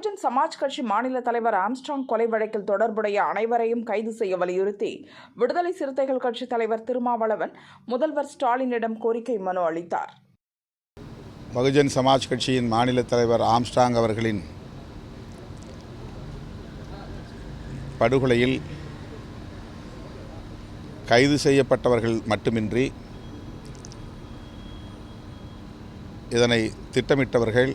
பகுஜன் சமாஜ் கட்சி மாநில தலைவர் ஆம்ஸ்ட்ராங் கொலை வழக்கில் தொடர்புடைய அனைவரையும் கைது செய்ய வலியுறுத்தி விடுதலை சிறுத்தைகள் கட்சி தலைவர் திருமாவளவன் முதல்வர் ஸ்டாலினிடம் கோரிக்கை மனு அளித்தார். பகுஜன் சமாஜ் கட்சியின் மாநில தலைவர் ஆம்ஸ்ட்ராங் அவர்களின் படுகொலையில் கைது செய்யப்பட்டவர்கள் மட்டுமின்றி இதனை திட்டமிட்டவர்கள்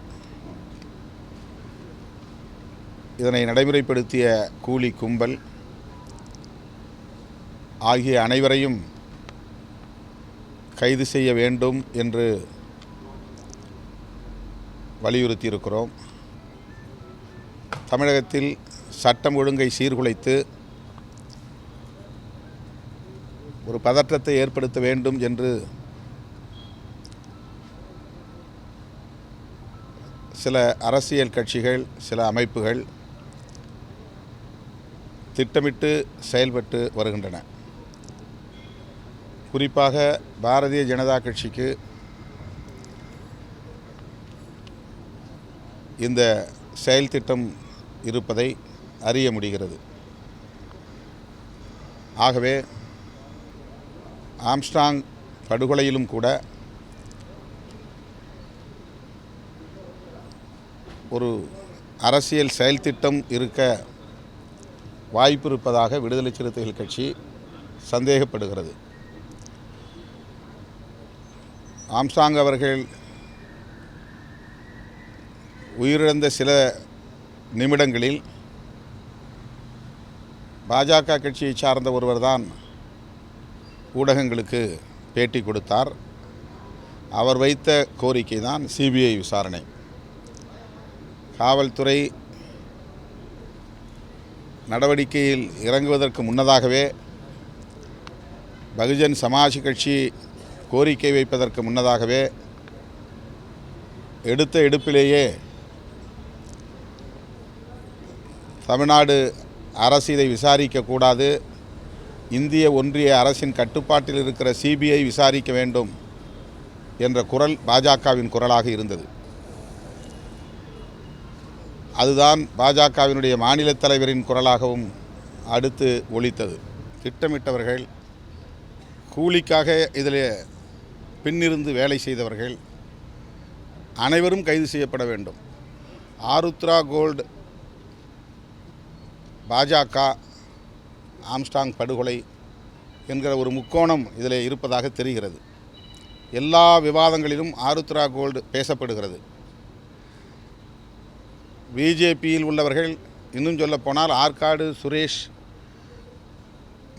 இதனை நடைமுறைப்படுத்திய கூலி கும்பல் ஆகிய அனைவரையும் கைது செய்ய வேண்டும் என்று வலியுறுத்தியிருக்கிறோம். தமிழகத்தில் சட்டம் ஒழுங்கை சீர்குலைத்து ஒரு பதற்றத்தை ஏற்படுத்த வேண்டும் என்று சில அரசியல் கட்சிகள் சில அமைப்புகள் திட்டமிட்டு செயல்பட்டு வருகின்றன. குறிப்பாக பாரதிய ஜனதா கட்சிக்கு இந்த செயல் திட்டம் இருப்பதை அறிய முடிகிறது. ஆகவே ஆம்ஸ்டாங் படுகொலையிலும் கூட ஒரு அரசியல் செயல்திட்டம் இருக்க வாய்ப்பு இருப்பதாக விடுதலை சிறுத்தைகள் கட்சி சந்தேகப்படுகிறது. ஆம்சாங் அவர்கள் உயிரிழந்த சில நிமிடங்களில் பாஜக கட்சியை சார்ந்த ஒருவர்தான் ஊடகங்களுக்கு பேட்டி கொடுத்தார். அவர் வைத்த கோரிக்கை தான் சிபிஐ விசாரணை. காவல்துறை நடவடிக்கையில் இறங்குவதற்கு முன்னதாகவே பகுஜன் சமாஜ் கட்சி கோரிக்கை வைப்பதற்கு முன்னதாகவே எடுத்த எடுப்பிலேயே தமிழ்நாடு அரசு இதை விசாரிக்கக்கூடாது இந்திய ஒன்றிய அரசின் கட்டுப்பாட்டில் இருக்கிற சிபிஐ விசாரிக்க வேண்டும் என்ற குரல் பாஜகவின் குரலாக இருந்தது. அதுதான் பாஜகவினுடைய மாநில தலைவரின் குரலாகவும் அடுத்து ஒழித்தது திட்டமிட்டவர்கள் கூலிக்காக இதில் பின்னிருந்து வேலை செய்தவர்கள் அனைவரும் கைது செய்யப்பட வேண்டும். ஆருத்ரா கோல்டு பாஜக ஆம்ஸ்டாங் படுகொலை என்கிற ஒரு முக்கோணம் இதில் இருப்பதாக தெரிகிறது. எல்லா விவாதங்களிலும் ஆருத்ரா கோல்டு பேசப்படுகிறது. பிஜேபியில் உள்ளவர்கள் இன்னும் சொல்லப்போனால் ஆற்காடு சுரேஷ்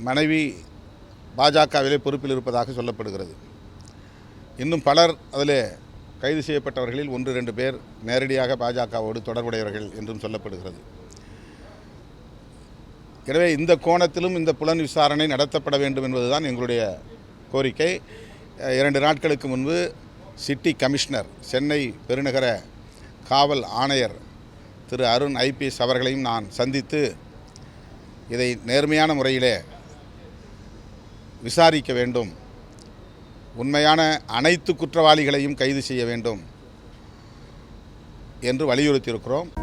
மனைவி பாஜகவிலே பொறுப்பில் இருப்பதாக சொல்லப்படுகிறது. இன்னும் பலர் அதில் கைது செய்யப்பட்டவர்களில் ஒன்று ரெண்டு பேர் நேரடியாக பாஜகவோடு தொடர்புடையவர்கள் என்றும் சொல்லப்படுகிறது. எனவே இந்த கோணத்திலும் இந்த புலன் விசாரணை நடத்தப்பட வேண்டும் என்பதுதான் எங்களுடைய கோரிக்கை. இரண்டு நாட்களுக்கு முன்பு சிட்டி கமிஷனர் சென்னை பெருநகர காவல் ஆணையர் திரு அருண் ஐபிஎஸ் அவர்களையும் நான் சந்தித்து இதை நேர்மையான முறையிலே விசாரிக்க வேண்டும். உண்மையான அனைத்து குற்றவாளிகளையும் கைது செய்ய வேண்டும். என்று வலியுறுத்தியிருக்கிறோம்.